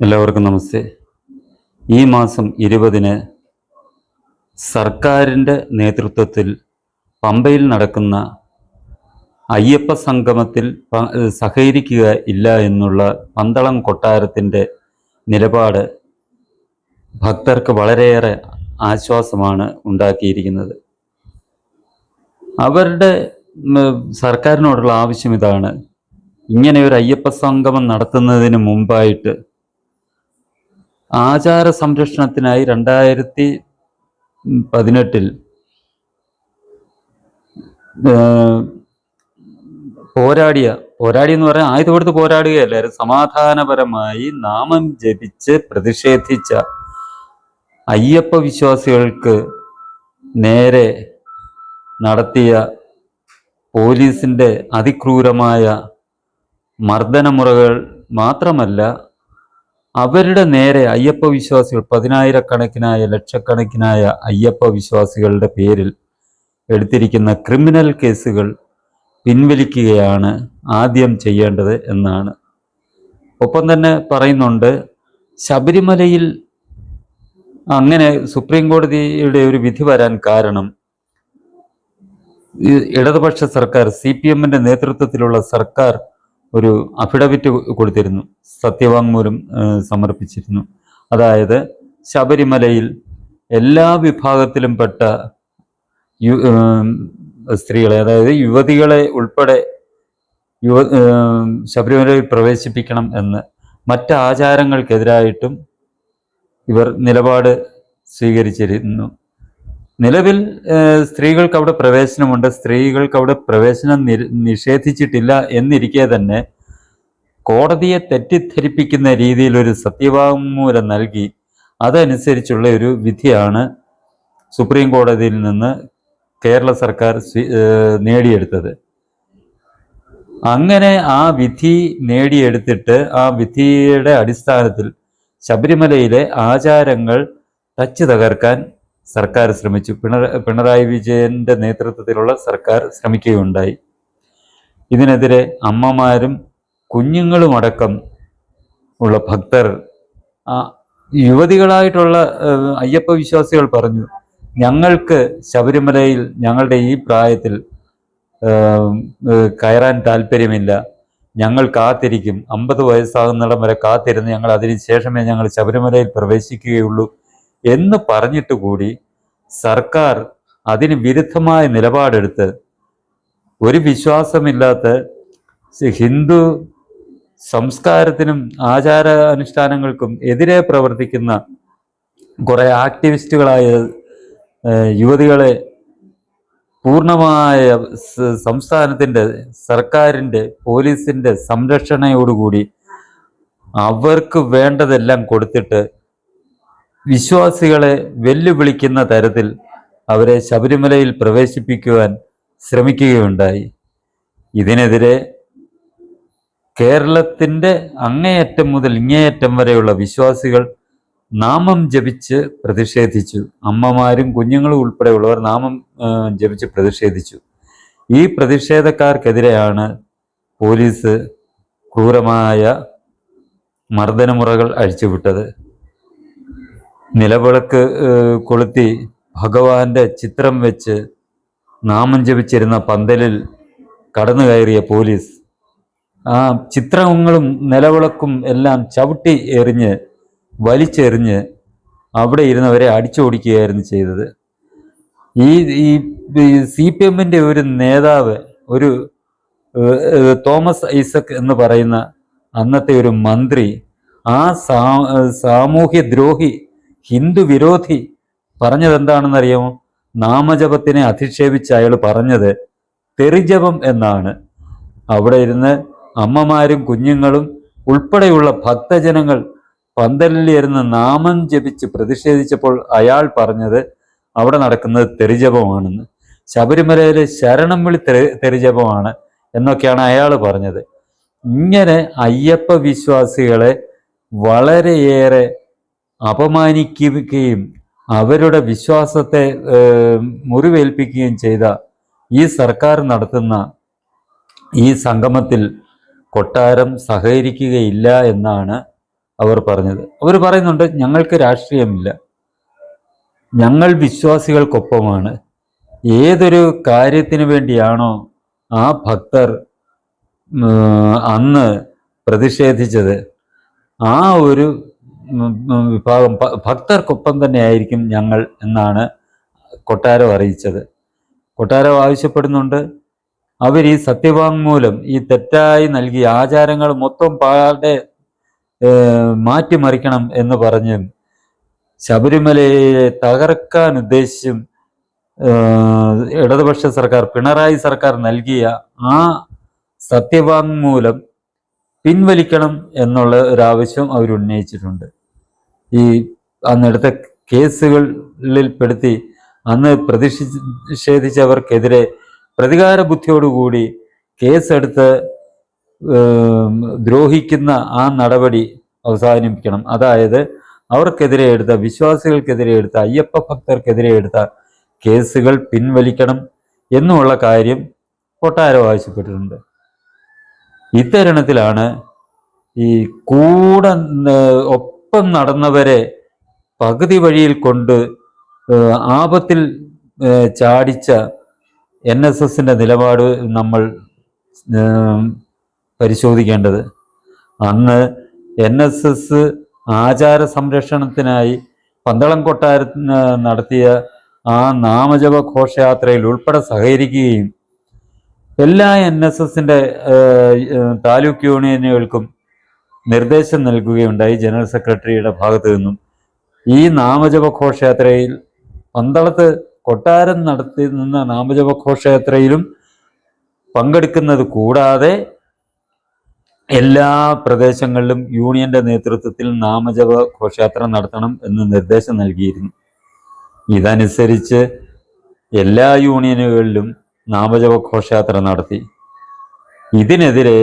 എല്ലാവർക്കും നമസ്തേ. ഈ മാസം ഇരുപതിന് സർക്കാരിന്റെ നേതൃത്വത്തിൽ പമ്പയിൽ നടക്കുന്ന അയ്യപ്പ സംഗമത്തിൽ സഹകരിക്കുക ഇല്ല എന്നുള്ള പന്തളം കൊട്ടാരത്തിന്റെ നിലപാട് ഭക്തർക്ക് വളരെയേറെ ആശ്വാസമാണ് ഉണ്ടാക്കിയിരിക്കുന്നത്. അവരുടെ സർക്കാരിനോടുള്ള ആവശ്യം ഇതാണ്. ഇങ്ങനെ ഒരു അയ്യപ്പ സംഗമം നടത്തുന്നതിന് മുമ്പായിട്ട് ആചാര സംരക്ഷണത്തിനായി രണ്ടായിരത്തി പതിനെട്ടിൽ പോരാടിയ പോരാടി എന്ന് പറഞ്ഞാൽ ആയുധം കൊടുത്ത് പോരാടുകയല്ലായിരുന്നു സമാധാനപരമായി നാമം ജപിച്ച് പ്രതിഷേധിച്ച അയ്യപ്പ വിശ്വാസികൾക്ക് നേരെ നടത്തിയ പോലീസിന്റെ അതിക്രൂരമായ മർദ്ദനമുറകൾ മാത്രമല്ല അവരുടെ നേരെ അയ്യപ്പ വിശ്വാസികൾ പതിനായിരക്കണക്കിനായ ലക്ഷക്കണക്കിനായ അയ്യപ്പ വിശ്വാസികളുടെ പേരിൽ എടുത്തിരിക്കുന്ന ക്രിമിനൽ കേസുകൾ പിൻവലിക്കുകയാണ് ആദ്യം ചെയ്യേണ്ടത് എന്നാണ്. ഒപ്പം തന്നെ പറയുന്നുണ്ട് ശബരിമലയിൽ അങ്ങനെ സുപ്രീം കോടതിയുടെ ഒരു വിധി വരാൻ കാരണം ഇടതുപക്ഷ സർക്കാർ സി പി എമ്മിന്റെ നേതൃത്വത്തിലുള്ള സർക്കാർ ഒരു അഫിഡവിറ്റ് കൊടുത്തിരുന്നു. സത്യവാങ്മൂലം സമർപ്പിച്ചിരുന്നു. അതായത് ശബരിമലയിൽ എല്ലാ വിഭാഗത്തിലും പെട്ട യു- സ്ത്രീകളെ അതായത് യുവതികളെ ഉൾപ്പെടെ യുവ ശബരിമലയിൽ പ്രവേശിപ്പിക്കണം എന്ന് മറ്റ് ആചാരങ്ങൾക്കെതിരായിട്ടും ഇവർ നിലപാട് സ്വീകരിച്ചിരുന്നു. നിലവിൽ സ്ത്രീകൾക്ക് അവിടെ പ്രവേശനമുണ്ട്. സ്ത്രീകൾക്ക് അവിടെ പ്രവേശനം നിഷേധിച്ചിട്ടില്ല എന്നിരിക്കെ തന്നെ കോടതിയെ തെറ്റിദ്ധരിപ്പിക്കുന്ന രീതിയിൽ ഒരു സത്യവാങ്മൂലം നൽകി അതനുസരിച്ചുള്ള ഒരു വിധിയാണ് സുപ്രീം കോടതിയിൽ നിന്ന് കേരള സർക്കാർ നേടിയെടുത്തത്. അങ്ങനെ ആ വിധി നേടിയെടുത്തിട്ട് ആ വിധിയുടെ അടിസ്ഥാനത്തിൽ ശബരിമലയിലെ ആചാരങ്ങൾ ടച്ച് തകർക്കാൻ സർക്കാർ ശ്രമിച്ചു. പിണറ പിണറായി വിജയന്റെ നേതൃത്വത്തിലുള്ള സർക്കാർ ശ്രമിക്കുകയുണ്ടായി. ഇതിനെതിരെ അമ്മമാരും കുഞ്ഞുങ്ങളുമടക്കം ഉള്ള ഭക്തർ യുവതികളായിട്ടുള്ള അയ്യപ്പ വിശ്വാസികൾ പറഞ്ഞു ഞങ്ങൾക്ക് ശബരിമലയിൽ ഞങ്ങളുടെ ഈ പ്രായത്തിൽ കയറാൻ താല്പര്യമില്ല. ഞങ്ങൾ കാത്തിരിക്കും. അമ്പത് വയസ്സാകുന്നിടം വരെ കാത്തിരുന്ന് ഞങ്ങൾ അതിന് ശേഷമേ ഞങ്ങൾ ശബരിമലയിൽ പ്രവേശിക്കുകയുള്ളൂ. എന്ന് പറഞ്ഞിട്ട് കൂടി സർക്കാർ അതിന് വിരുദ്ധമായ നിലപാടെടുത്ത് ഒരു വിശ്വാസമില്ലാത്ത ഹിന്ദു സംസ്കാരത്തിനും ആചാര അനുഷ്ഠാനങ്ങൾക്കും എതിരെ പ്രവർത്തിക്കുന്ന കുറേ ആക്ടിവിസ്റ്റുകളായ യുവതികളെ പൂർണമായ സംസ്ഥാനത്തിന്റെ സർക്കാരിന്റെ പോലീസിന്റെ സംരക്ഷണയോടുകൂടി അവർക്ക് വേണ്ടതെല്ലാം കൊടുത്തിട്ട് വിശ്വാസികളെ വെല്ലുവിളിക്കുന്ന തരത്തിൽ അവരെ ശബരിമലയിൽ പ്രവേശിപ്പിക്കുവാൻ ശ്രമിക്കുകയുണ്ടായി. ഇതിനെതിരെ കേരളത്തിന്റെ അങ്ങേയറ്റം മുതൽ ഇങ്ങേയറ്റം വരെയുള്ള വിശ്വാസികൾ നാമം ജപിച്ച് പ്രതിഷേധിച്ചു. അമ്മമാരും കുഞ്ഞുങ്ങളും ഉൾപ്പെടെയുള്ളവർ നാമം ജപിച്ച് പ്രതിഷേധിച്ചു. ഈ പ്രതിഷേധക്കാർക്കെതിരെയാണ് പോലീസ് ക്രൂരമായ മർദ്ദനമുറകൾ അഴിച്ചുവിട്ടത്. നിലവിളക്ക് കൊളുത്തി ഭഗവാന്റെ ചിത്രം വെച്ച് നാമം ജപിച്ചിരുന്ന പന്തലിൽ കടന്നു കയറിയ പോലീസ് ആ ചിത്രങ്ങളും നിലവിളക്കും എല്ലാം ചവിട്ടി എറിഞ്ഞ് വലിച്ചെറിഞ്ഞ് അവിടെ ഇരുന്നവരെ അടിച്ചോടിക്കുകയായിരുന്നു ചെയ്തത്. ഈ ഈ സി പി എമ്മിന്റെ ഒരു നേതാവ് ഒരു തോമസ് ഐസക് എന്ന് പറയുന്ന അന്നത്തെ ഒരു മന്ത്രി ആ സാമൂഹ്യ ദ്രോഹി ഹിന്ദു വിരോധി പറഞ്ഞത് എന്താണെന്നറിയാമോ നാമജപത്തിനെ അധിക്ഷേപിച്ച് അയാൾ പറഞ്ഞത് തെറിജപം എന്നാണ്. അവിടെ ഇരുന്ന് അമ്മമാരും കുഞ്ഞുങ്ങളും ഉൾപ്പെടെയുള്ള ഭക്തജനങ്ങൾ പന്തലിൽ ഇരുന്ന് നാമം ജപിച്ച് പ്രതിഷേധിച്ചപ്പോൾ അയാൾ പറഞ്ഞത് അവിടെ നടക്കുന്നത് തെറിജപമാണെന്ന്. ശബരിമലയിലെ ശരണം വിളി തെറി തെറിജപമാണ് എന്നൊക്കെയാണ് അയാൾ പറഞ്ഞത്. ഇങ്ങനെ അയ്യപ്പ വിശ്വാസികളെ വളരെയേറെ അപമാനിക്കുകയും അവരുടെ വിശ്വാസത്തെ മുറിവേൽപ്പിക്കുകയും ചെയ്ത ഈ സർക്കാർ നടത്തുന്ന ഈ സംഗമത്തിൽ കൊട്ടാരം സഹകരിക്കുകയില്ല എന്നാണ് അവർ പറഞ്ഞത്. അവർ പറയുന്നുണ്ട് ഞങ്ങൾക്ക് രാഷ്ട്രീയമില്ല. ഞങ്ങൾ വിശ്വാസികൾക്കൊപ്പമാണ്. ഏതൊരു കാര്യത്തിന് വേണ്ടിയാണോ ആ ഭക്തർ അന്ന് പ്രതിഷേധിച്ചത് ആ ഒരു വിഭാഗം ഭക്തർക്കൊപ്പം തന്നെയായിരിക്കും ഞങ്ങൾ എന്നാണ് കൊട്ടാരം അറിയിച്ചത്. കൊട്ടാരം ആവശ്യപ്പെടുന്നുണ്ട്. അവർ ഈ സത്യവാങ്മൂലം ഈ തെറ്റായി നൽകിയ ആചാരങ്ങൾ മൊത്തം പാടെ മാറ്റിമറിക്കണം എന്ന് പറഞ്ഞ് ശബരിമലയെ തകർക്കാൻ ഉദ്ദേശിച്ചും ഇടതുപക്ഷ സർക്കാർ പിണറായി സർക്കാർ നൽകിയ ആ സത്യവാങ്മൂലം പിൻവലിക്കണം എന്നുള്ള ഒരാവശ്യം അവർ ഉന്നയിച്ചിട്ടുണ്ട്. ഈ അന്നെടുത്ത കേസുകളിൽ പെടുത്തി അന്ന് പ്രതിഷേധിച്ചവർക്കെതിരെ പ്രതികാര ബുദ്ധിയോടുകൂടി കേസെടുത്ത് ദ്രോഹിക്കുന്ന ആ നടപടി അവസാനിപ്പിക്കണം. അതായത് അവർക്കെതിരെ എടുത്ത വിശ്വാസികൾക്കെതിരെ എടുത്ത അയ്യപ്പ ഭക്തർക്കെതിരെ എടുത്ത കേസുകൾ പിൻവലിക്കണം എന്നുള്ള കാര്യം കൊട്ടാരം ആവശ്യപ്പെട്ടിട്ടുണ്ട്. ഇത്തരുണത്തിലാണ് ഈ കൂടെ ഒപ്പം നടന്നവരെ പകുതി വഴിയിൽ കൊണ്ട് ആപത്തിൽ ചാടിച്ച എൻ എസ് എസിന്റെ നിലപാട് നമ്മൾ പരിശോധിക്കേണ്ടത്. അന്ന് എൻ എസ് എസ് ആചാര സംരക്ഷണത്തിനായി പന്തളം കൊട്ടാര നടത്തിയ ആ നാമജപ ഘോഷയാത്രയിൽ ഉൾപ്പെടെ സഹകരിക്കുകയും എല്ലാ എൻ എസ് എസിന്റെ താലൂക്ക് യൂണിയനുകൾക്കും നിർദ്ദേശം നൽകുകയുണ്ടായി ജനറൽ സെക്രട്ടറിയുടെ ഭാഗത്തു നിന്നും. ഈ നാമജപ ഘോഷയാത്രയിൽ പന്തളത്ത് കൊട്ടാരം നടത്തി നിന്ന നാമജപ ഘോഷയാത്രയിലും പങ്കെടുക്കുന്നത് കൂടാതെ എല്ലാ പ്രദേശങ്ങളിലും യൂണിയന്റെ നേതൃത്വത്തിൽ നാമജപ ഘോഷയാത്ര നടത്തണം എന്ന് നിർദ്ദേശം നൽകിയിരുന്നു. ഇതനുസരിച്ച് എല്ലാ യൂണിയനുകളിലും നാമജപ ഘോഷയാത്ര നടത്തി. ഇതിനെതിരെ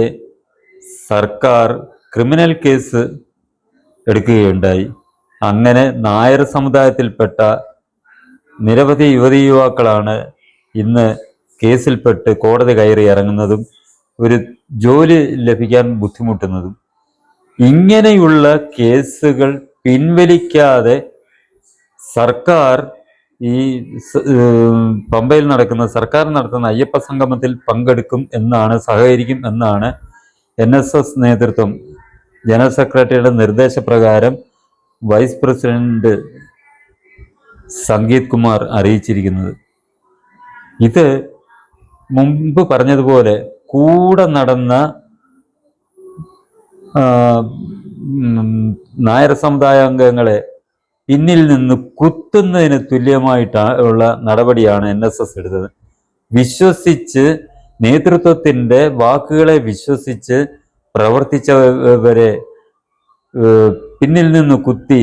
സർക്കാർ ക്രിമിനൽ കേസ് എടുക്കുകയുണ്ടായി. അങ്ങനെ നായർ സമുദായത്തിൽപ്പെട്ട നിരവധി യുവതി യുവാക്കളാണ് ഇന്ന് കേസിൽപ്പെട്ട് കോടതി കയറി ഇറങ്ങുന്നതും ഒരു ജോലി ലഭിക്കാൻ ബുദ്ധിമുട്ടുന്നതും. ഇങ്ങനെയുള്ള കേസുകൾ പിൻവലിക്കാതെ സർക്കാർ ഈ പമ്പയിൽ നടക്കുന്ന സർക്കാർ നടത്തുന്ന അയ്യപ്പ സംഗമത്തിൽ പങ്കെടുക്കും എന്നാണ് സഹകരിക്കും എന്നാണ് എൻ നേതൃത്വം ജനറൽ സെക്രട്ടറിയുടെ നിർദ്ദേശപ്രകാരം വൈസ് പ്രസിഡന്റ് സംഗീത് കുമാർ അറിയിച്ചിരിക്കുന്നത്. ഇത് മുമ്പ് പറഞ്ഞതുപോലെ കൂടെ നടന്ന നായർ സമുദായ അംഗങ്ങളെ പിന്നിൽ നിന്ന് കുത്തുന്നതിന് തുല്യമായിട്ടുള്ള നടപടിയാണ് എൻ എസ് എസ് എടുത്തത്. വിശ്വസിച്ച് നേതൃത്വത്തിന്റെ വാക്കുകളെ വിശ്വസിച്ച് പ്രവർത്തിച്ചവരെ പിന്നിൽ നിന്ന് കുത്തി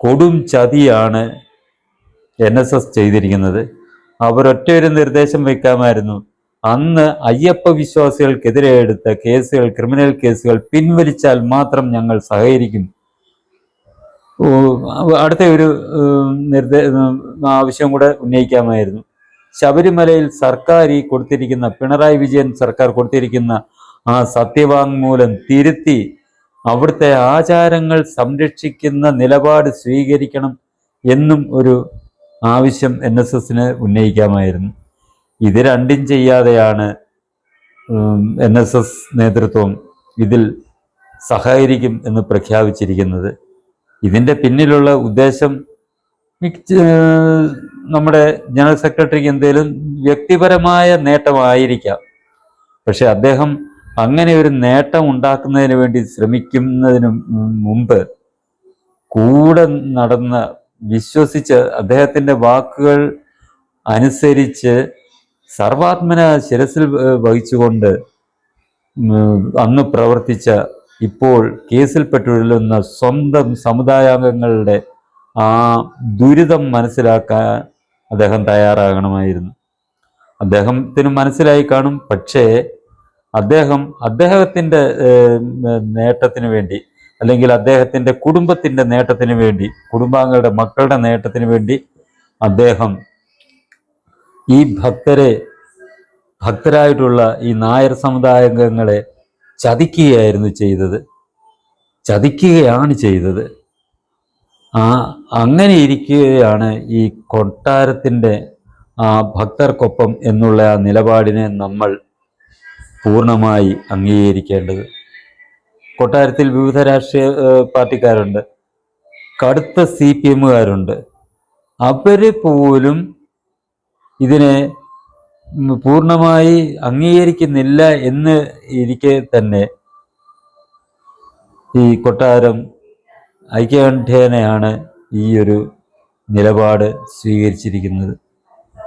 കൊടും ചതിയാണ് എൻ എസ് എസ് ചെയ്തിരിക്കുന്നത്. അവരൊറ്റ ഒരു നിർദ്ദേശം വയ്ക്കാമായിരുന്നു. അന്ന് അയ്യപ്പ വിശ്വാസികൾക്കെതിരെ എടുത്ത കേസുകൾ ക്രിമിനൽ കേസുകൾ പിൻവലിച്ചാൽ മാത്രം ഞങ്ങൾ സഹകരിക്കും. അടുത്ത ഒരു നിർദ്ദേ ആവശ്യം കൂടെ ഉന്നയിക്കാമായിരുന്നു. ശബരിമലയിൽ സർക്കാർ ഈ കൊടുത്തിരിക്കുന്ന പിണറായി വിജയൻ സർക്കാർ കൊടുത്തിരിക്കുന്ന ആ സത്യവാങ്മൂലം തിരുത്തി അവിടുത്തെ ആചാരങ്ങൾ സംരക്ഷിക്കുന്ന നിലപാട് സ്വീകരിക്കണം എന്നും ഒരു ആവശ്യം എൻ എസ് എസിന് ഉന്നയിക്കാമായിരുന്നു. ഇത് രണ്ടും ചെയ്യാതെയാണ് എൻ എസ് എസ് നേതൃത്വം ഇതിൽ സഹകരിക്കും എന്ന് പ്രഖ്യാപിച്ചിരിക്കുന്നത്. ഇതിന്റെ പിന്നിലുള്ള ഉദ്ദേശം നമ്മുടെ ജനറൽ സെക്രട്ടറിക്ക് എന്തെങ്കിലും വ്യക്തിപരമായ നേട്ടമായിരിക്കാം. പക്ഷെ അദ്ദേഹം അങ്ങനെ ഒരു നേട്ടം ഉണ്ടാക്കുന്നതിന് വേണ്ടി ശ്രമിക്കുന്നതിന് മുമ്പ് കൂടെ നടന്ന വിശ്വസിച്ച് അദ്ദേഹത്തിന്റെ വാക്കുകൾ അനുസരിച്ച് സർവാത്മന ശിരസിൽ വഹിച്ചുകൊണ്ട് അന്ന് പ്രവർത്തിച്ച ഇപ്പോൾ കേസിൽപ്പെട്ടുള്ള സ്വന്തം സമുദായാംഗങ്ങളുടെ ആ ദുരിതം മനസ്സിലാക്കാൻ അദ്ദേഹം തയ്യാറാകണമായിരുന്നു. അദ്ദേഹത്തിന് മനസ്സിലായി കാണും. പക്ഷേ അദ്ദേഹം അദ്ദേഹത്തിന്റെ നേട്ടത്തിന് വേണ്ടി അല്ലെങ്കിൽ അദ്ദേഹത്തിന്റെ കുടുംബത്തിന്റെ നേട്ടത്തിന് വേണ്ടി കുടുംബാംഗങ്ങളുടെ മക്കളുടെ നേട്ടത്തിന് വേണ്ടി അദ്ദേഹം ഈ ഭക്തരെ ഭക്തരായിട്ടുള്ള ഈ നായർ സമുദായാംഗങ്ങളെ ചതിക്കുകയായിരുന്നു ചെയ്തത്. ചതിക്കുകയാണ് ചെയ്തത്. ആ അങ്ങനെ ഇരിക്കുകയാണ് ഈ കൊട്ടാരത്തിന്റെ ആ ഭക്തർക്കൊപ്പം എന്നുള്ള ആ നിലപാടിനെ നമ്മൾ പൂർണമായി അംഗീകരിക്കേണ്ടത്. കൊട്ടാരത്തിൽ വിവിധ രാഷ്ട്രീയ പാർട്ടിക്കാരുണ്ട്. കടുത്ത സി പി എമ്മുകാരുണ്ട്. അവർ പോലും ഇതിനെ പൂർണമായി അംഗീകരിക്കുന്നില്ല എന്ന് ഇരിക്കെ തന്നെ ഈ കൊട്ടാരം ഐക്യകണ്ഠേനയാണ് ഈ ഒരു നിലപാട് സ്വീകരിച്ചിരിക്കുന്നത്.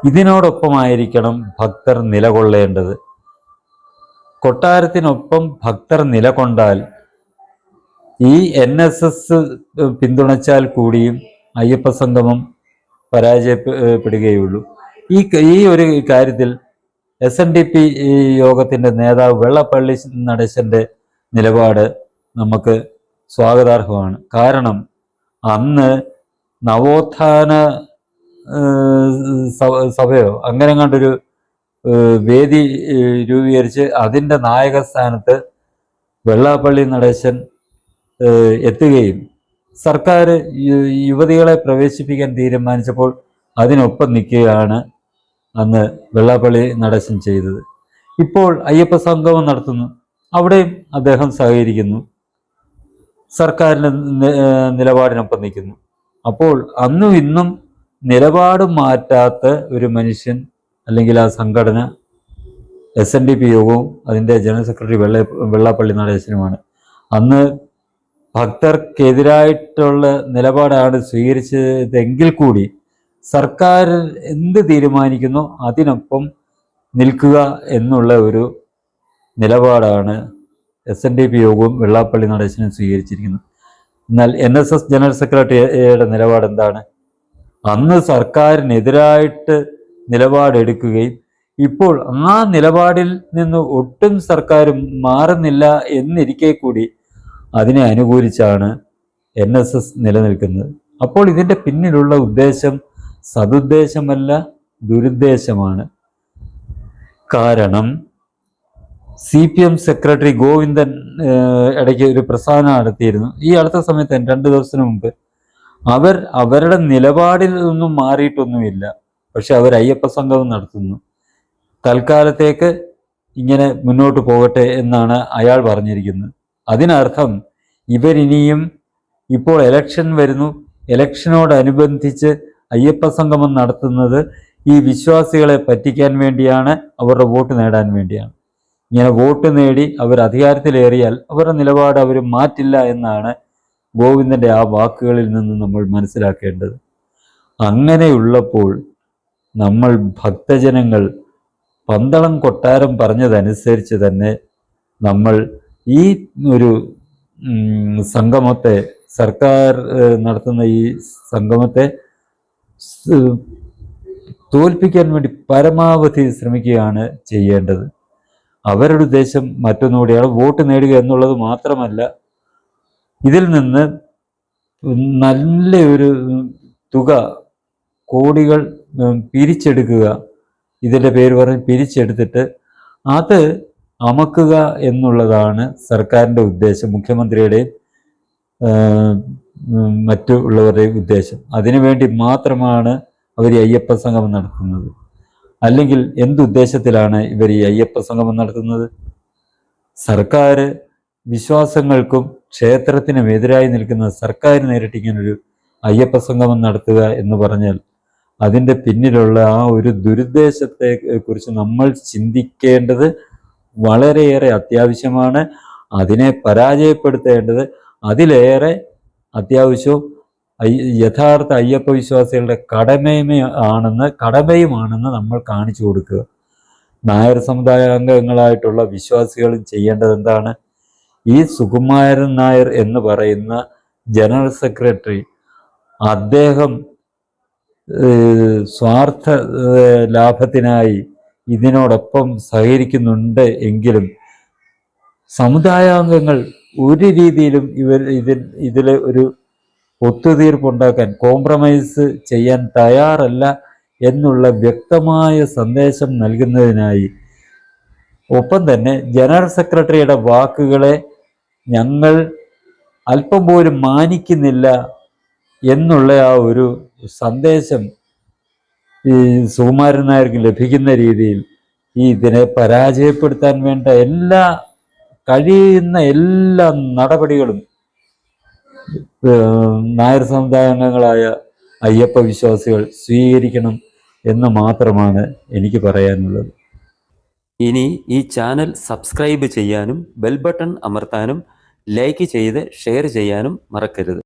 ഇതിനോടൊപ്പമായിരിക്കണം ഭക്തർ നിലകൊള്ളേണ്ടത്. കൊട്ടാരത്തിനൊപ്പം ഭക്തർ നിലകൊണ്ടാൽ ഈ എൻ എസ് എസ് പിന്തുണച്ചാൽ കൂടിയും അയ്യപ്പ സംഗമം പരാജയപ്പെടുകയുള്ളൂ. ഈ ഈ ഒരു കാര്യത്തിൽ എസ് എൻ ഡി പി യോഗത്തിന്റെ നേതാവ് വെള്ളപ്പള്ളി നടേശന്റെ നിലപാട് നമുക്ക് സ്വാഗതാർഹമാണ്. കാരണം അന്ന് നവോത്ഥാന സഭയോ അങ്ങനെ കണ്ടൊരു വേദി രൂപീകരിച്ച് അതിന്റെ നായക സ്ഥാനത്ത് വെള്ളാപ്പള്ളി നടേശൻ എത്തുകയും സർക്കാർ യുവതികളെ പ്രവേശിപ്പിക്കാൻ തീരുമാനിച്ചപ്പോൾ അതിനൊപ്പം നിൽക്കുകയാണ് അന്ന് വെള്ളാപ്പള്ളി നടേശൻ ചെയ്തത്. ഇപ്പോൾ അയ്യപ്പ സംഗമം നടത്തുന്നു. അവിടെയും അദ്ദേഹം സഹകരിക്കുന്നു. സർക്കാരിന്റെ നിലപാടിനൊപ്പം നിൽക്കുന്നു. അപ്പോൾ അന്നും ഇന്നും നിലപാട് മാറ്റാത്ത ഒരു മനുഷ്യൻ അല്ലെങ്കിൽ ആ സംഘടന എസ് എൻ ഡി പി യോഗവും അതിന്റെ ജനറൽ സെക്രട്ടറി വെള്ള വെള്ളാപ്പള്ളി നടേശനുമാണ് അന്ന് ഭക്തർക്കെതിരായിട്ടുള്ള നിലപാടാണ് സ്വീകരിച്ചതെങ്കിൽ കൂടി സർക്കാർ എന്ത് തീരുമാനിക്കുന്നു അതിനൊപ്പം നിൽക്കുക എന്നുള്ള ഒരു നിലപാടാണ് എസ് എൻ ഡി പി യോഗവും വെള്ളാപ്പള്ളി നടേശനും സ്വീകരിച്ചിരിക്കുന്നത്. എന്നാൽ എൻ എസ് എസ് ജനറൽ സെക്രട്ടറിയുടെ നിലപാട് എന്താണ് അന്ന് സർക്കാരിനെതിരായിട്ട് നിലപാടെടുക്കുകയും ഇപ്പോൾ ആ നിലപാടിൽ നിന്ന് ഒട്ടും സർക്കാരും മാറുന്നില്ല എന്നിരിക്കെ കൂടി അതിനെ അനുകൂലിച്ചാണ് എൻ എസ് എസ് നിലനിൽക്കുന്നത്. അപ്പോൾ ഇതിന്റെ പിന്നിലുള്ള ഉദ്ദേശം സതുദ്ദേശമല്ല ദുരുദ്ദേശമാണ്. കാരണം C P M secretary Govindan ഇടയ്ക്ക് ഒരു പ്രസ്ഥാനം നടത്തിയിരുന്നു. ഈ അടുത്ത സമയത്ത് രണ്ട് ദിവസത്തിന് മുമ്പ് അവർ അവരുടെ നിലപാടിൽ നിന്നും മാറിയിട്ടൊന്നുമില്ല. പക്ഷെ അവർ അയ്യപ്പ സംഘം നടത്തുന്നു. തൽക്കാലത്തേക്ക് ഇങ്ങനെ മുന്നോട്ട് പോകട്ടെ എന്നാണ് അയാൾ പറഞ്ഞിരിക്കുന്നത്. അതിനർത്ഥം ഇവരിനിയും ഇപ്പോൾ എലക്ഷൻ വരുന്നു. എലക്ഷനോടനുബന്ധിച്ച് അയ്യപ്പ സംഗമം നടത്തുന്നത് ഈ വിശ്വാസികളെ പറ്റിക്കാൻ വേണ്ടിയാണ് അവരുടെ വോട്ട് നേടാൻ വേണ്ടിയാണ്. ഇങ്ങനെ വോട്ട് നേടി അവർ അധികാരത്തിലേറിയാൽ അവരുടെ നിലപാട് അവർ മാറ്റില്ല എന്നാണ് ഗോവിന്ദന്റെ ആ വാക്കുകളിൽ നിന്ന് നമ്മൾ മനസ്സിലാക്കേണ്ടത്. അങ്ങനെയുള്ളപ്പോൾ നമ്മൾ ഭക്തജനങ്ങൾ പന്തളം കൊട്ടാരം പറഞ്ഞതനുസരിച്ച് തന്നെ നമ്മൾ ഈ ഒരു സംഗമത്തെ സർക്കാർ നടത്തുന്ന ഈ സംഗമത്തെ തോൽപ്പിക്കാൻ വേണ്ടി പരമാവധി ശ്രമിക്കുകയാണ് ചെയ്യേണ്ടത്. അവരുടെ ഉദ്ദേശം മറ്റൊന്നുകൂടിയാണ് വോട്ട് നേടുക എന്നുള്ളത് മാത്രമല്ല ഇതിൽ നിന്ന് നല്ലൊരു തുക കോടികൾ പിരിച്ചെടുക്കുക. ഇതിന്റെ പേര് പറഞ്ഞ് പിരിച്ചെടുത്തിട്ട് അത് അമക്കുക എന്നുള്ളതാണ് സർക്കാരിന്റെ ഉദ്ദേശം മുഖ്യമന്ത്രിയുടെയും മറ്റുള്ളവരുടെയും ഉദ്ദേശം. അതിനുവേണ്ടി മാത്രമാണ് അവർ ഈ അയ്യപ്പ സംഗമം നടത്തുന്നത്. അല്ലെങ്കിൽ എന്തുദ്ദേശത്തിലാണ് ഇവർ ഈ അയ്യപ്പ സംഗമം നടത്തുന്നത്? സർക്കാർ വിശ്വാസങ്ങൾക്കും ക്ഷേത്രത്തിനും എതിരായി നിൽക്കുന്ന സർക്കാർ നേരിട്ടിങ്ങനൊരു അയ്യപ്പ സംഗമം നടത്തുക എന്ന് പറഞ്ഞാൽ അതിന്റെ പിന്നിലുള്ള ആ ഒരു ദുരുദ്ദേശത്തെ കുറിച്ച് നമ്മൾ ചിന്തിക്കേണ്ടത് വളരെയേറെ അത്യാവശ്യമാണ്. അതിനെ പരാജയപ്പെടുത്തേണ്ടത് അതിലേറെ അത്യാവശ്യവും യഥാർത്ഥ അയ്യപ്പ വിശ്വാസികളുടെ കടമയുമേ ആണെന്ന് കടമയുമാണെന്ന് നമ്മൾ കാണിച്ചു കൊടുക്കുക. നായർ സമുദായ അംഗങ്ങളായിട്ടുള്ള വിശ്വാസികളും ചെയ്യേണ്ടത് എന്താണ്? ഈ സുകുമാരൻ നായർ എന്ന് പറയുന്ന ജനറൽ സെക്രട്ടറി അദ്ദേഹം സ്വാർത്ഥ ലാഭത്തിനായി ഇതിനോടൊപ്പം സഹകരിക്കുന്നുണ്ട് എങ്കിലും സമുദായാംഗങ്ങൾ ഒരു രീതിയിലും ഇവർ ഇതിൽ ഇതിൽ ഒരു ഒത്തുതീർപ്പുണ്ടാക്കാൻ കോംപ്രമൈസ് ചെയ്യാൻ തയ്യാറല്ല എന്നുള്ള വ്യക്തമായ സന്ദേശം നൽകുന്നതിനായി ഒപ്പം തന്നെ ജനറൽ സെക്രട്ടറിയുടെ വാക്കുകളെ ഞങ്ങൾ അല്പം പോലും മാനിക്കുന്നില്ല എന്നുള്ള ആ ഒരു സന്ദേശം ഈ സുകുമാരൻ നായർക്ക് ലഭിക്കുന്ന രീതിയിൽ ഈ ഇതിനെ പരാജയപ്പെടുത്താൻ വേണ്ട എല്ലാ കഴിയുന്ന എല്ലാ നടപടികളും നായർ സമുദായാംഗങ്ങളായ അയ്യപ്പ വിശ്വാസികൾ സ്വീകരിക്കണം എന്ന് മാത്രമാണ് എനിക്ക് പറയാനുള്ളത്. ഇനി ഈ ചാനൽ സബ്സ്ക്രൈബ് ചെയ്യാനും ബെൽ ബട്ടൺ അമർത്താനും ലൈക്ക് ചെയ്ത് ഷെയർ ചെയ്യാനും മറക്കരുത്.